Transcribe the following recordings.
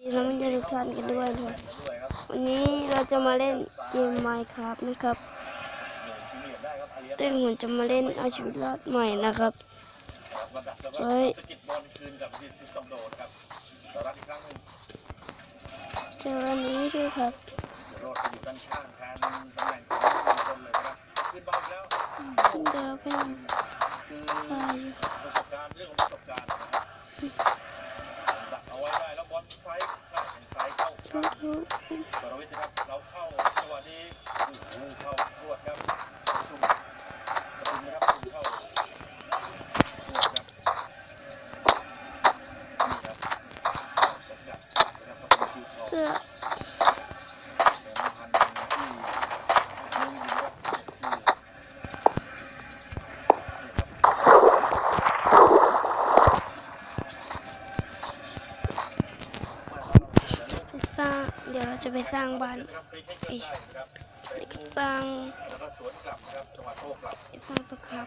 ดีแล้วมันจะทุกท่านกันด้วยด้วยวันนี้เราจะมาเล่นเกมไมค์ครับนะครับเต้นเหมือนจะมาเล่นอาชีพรอดใหม่นะครับเฮ้ยเจอวันนี้ด้วยครับเจอเพื่อนใช่ เอาไว้ได้แล้วบอลไซส์หน้าเปไซส์เข้าครับบรวิทย์ครับเราเข้าจังหวะนี้โเข้ารวดครับชุมชนะครับเข้า ไปสร้างบ้านไปไปสร้างสร้างตะครับ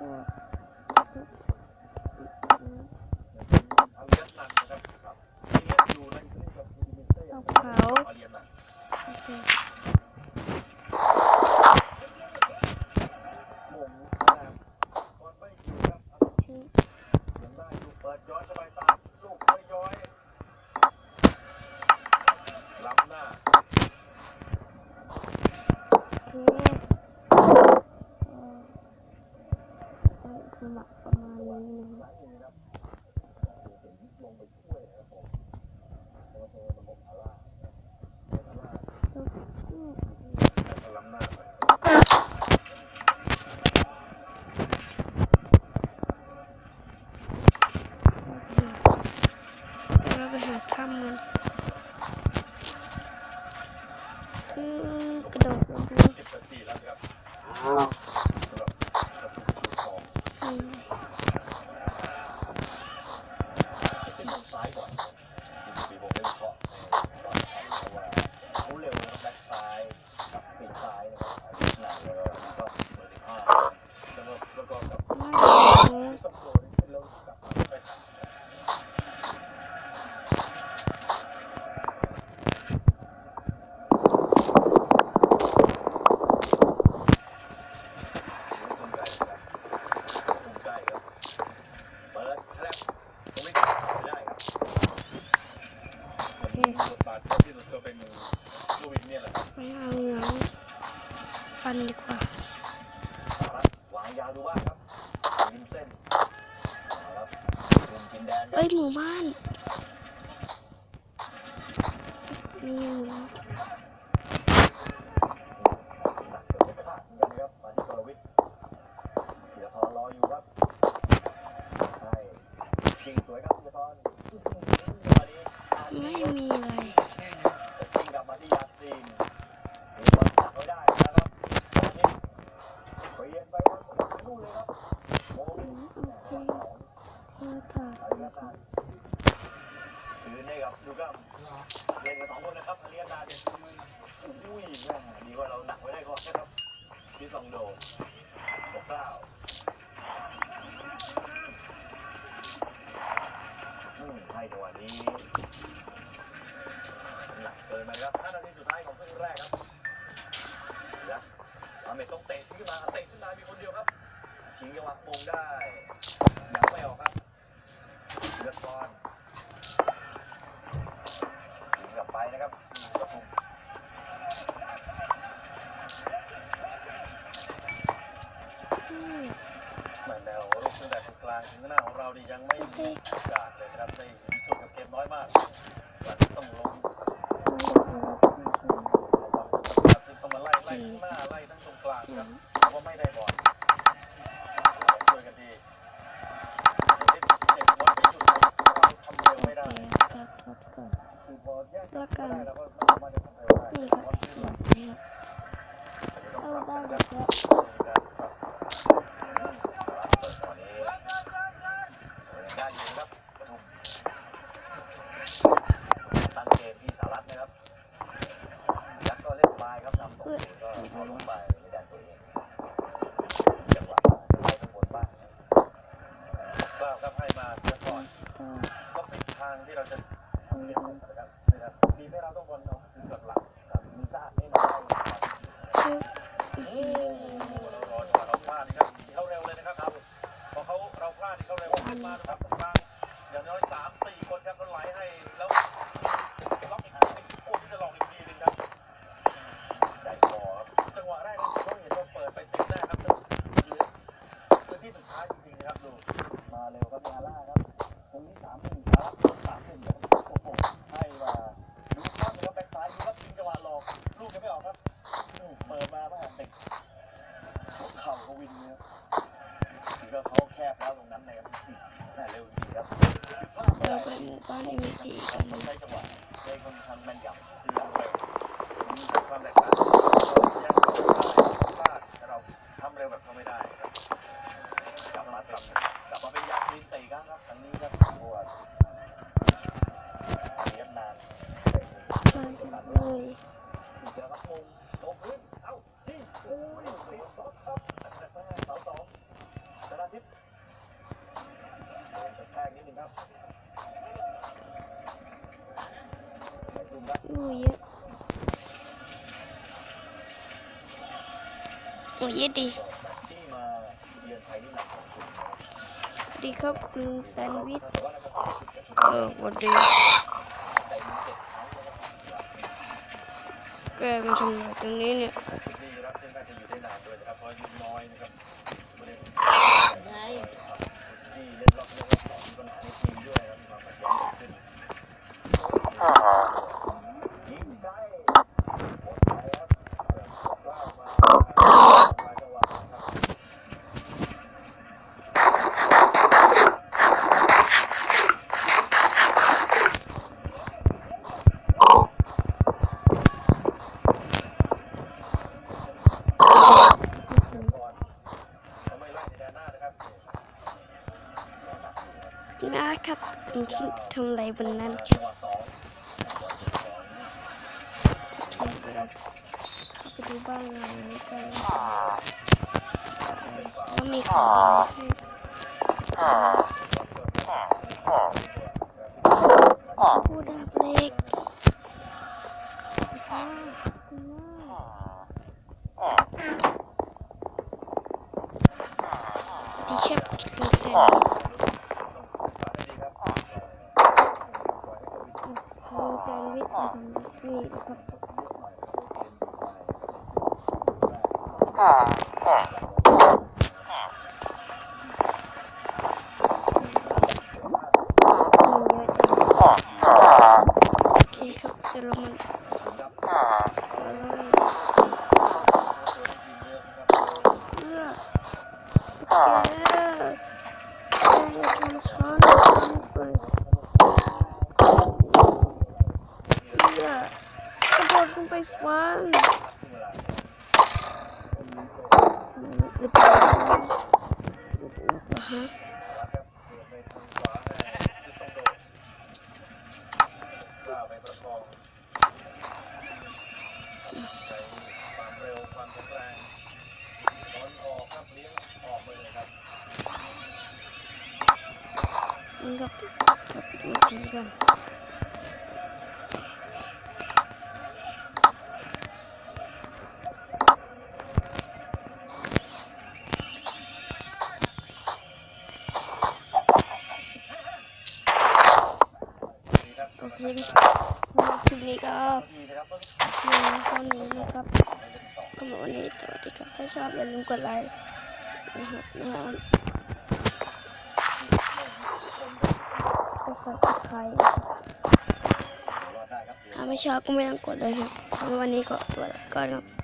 嗯 ไรจะชิงกลับมาที่ยาซีนมีอลจับไว้ได้นะครับอาทิตย์เปลี่ยนไปครับนู่นเลยครับโอ้โหคืนให้กับดูกัม ล่นกันสองคนนะครับอาริยาตาอุ้ยแม่ดีกว่าเราหนักไว้ได้ก่อนนะครับพี่สองโดปกเกล้าอืมให้จังหวะนี้ ลางถึงหน้าของเรานี่ยังไม่มีโอกาสเลยนะครับได้มีส่วนกับเกมน้อยมากวันนี้ต้องลงต้องมาไล่ไล่ทั้งหน้าไล่ทั้งตรงกลางครับแต่ว่าไม่ได้บอลช่วยกันดีเดี๋ยวนี้เจ็บบอลไม่หยุดเราทำเร็วไม่ได้ตัดตัดก่อนคือพอแยกแล้วไม่กันได้เราก็ไม่สามารถจะทำเร็วได้ นี่ครับ บอลขึ้น แบ มา บนี้ครับ ต้อง เอา ปรับ ได้ นะค แล้ รับ ว ตอนนี้ได้อยู่ครับกระทุมตั้งเกมที่สหรัฐนะครับ ยักษ์ก็เล่นสบายครับนำสองศูนย์ก็เอาลงไปในแดนตัวเองจังหวะไปข้างบนบ้างก็ ครับให้มาเพื่อก่อนก็เป็นทางที่เราจะเอาเปลี่ลยนนะครับนะครับทีมให้เราต้องบอลเอาคือเกือบหลักครับมีซากให้มาได้ปึ๊บโอ้โหเรารอจังหวะเราพลาดนะครับเขาเร็วเลยนะครับครับพอเขาเราพลาดนี่เขาเร็วขึ้นมานะครับตรงกลางอย่างน้อยสามสี่คนครับก็ไหลให้ ก็วินเนี่ยถือว่าเขาแคบแล้วตรงนั้นนะครับแต่เร็วจริงครับพลาดไม่เราได้ไปหมู่บ้านเอ็มซีกันต้อนะงใช้จังหวะในคนทำแม่นยำคือทำเร็วมีความแตกต่างเราแยกตัวได้พลาดแต่เราทำเร็วแบบเขาไม่ได้ครับกลับมาเป็นกลับมาเป็นยาคลีนเตะกันครับครั้งนี้ครับปวดเลี้ยงนานเตะไปกันเลยเจอรับมงลงพื้น เอ้าที่อุ้ยตีสองครับเสาสองชนะทิพย์เดินกระแทกนิดนึงครับไปตุ้มครับอู้เยอะโอ้ยดีที่มาเยือนไทยนี่หนักของสุดนะครับดีครับลุงแซนด์วิชแต่ว่าเราก็สุดกับชุดเออวันดี แกมาทำอะไรตรงนี้เนี่ย ทับคุณคิดทำอะไรบนนั้นครับเข้าไปดูบ้านเรากันแล้วมีของอะไรให้พูดดับเล็กว้าวว้าวดีเชฟลุ one. หรือเปล่าฮะว่าไปประคองใช้ความเร็วความแข็งแรงบอลออกค โอเคครับโอเคคลิปนี้ก็มีเท่านี้นะครับก็หมดวันนี้สวัสดีครับถ้าชอบอย่าลืมกดไลค์นะครับนะครับชมได้กดซับสไครต์รอดได้ครับถ้าไม่ชอบก็ไม่ต้องกดเลยครับวันนี้ก็ตัวก่อนครับ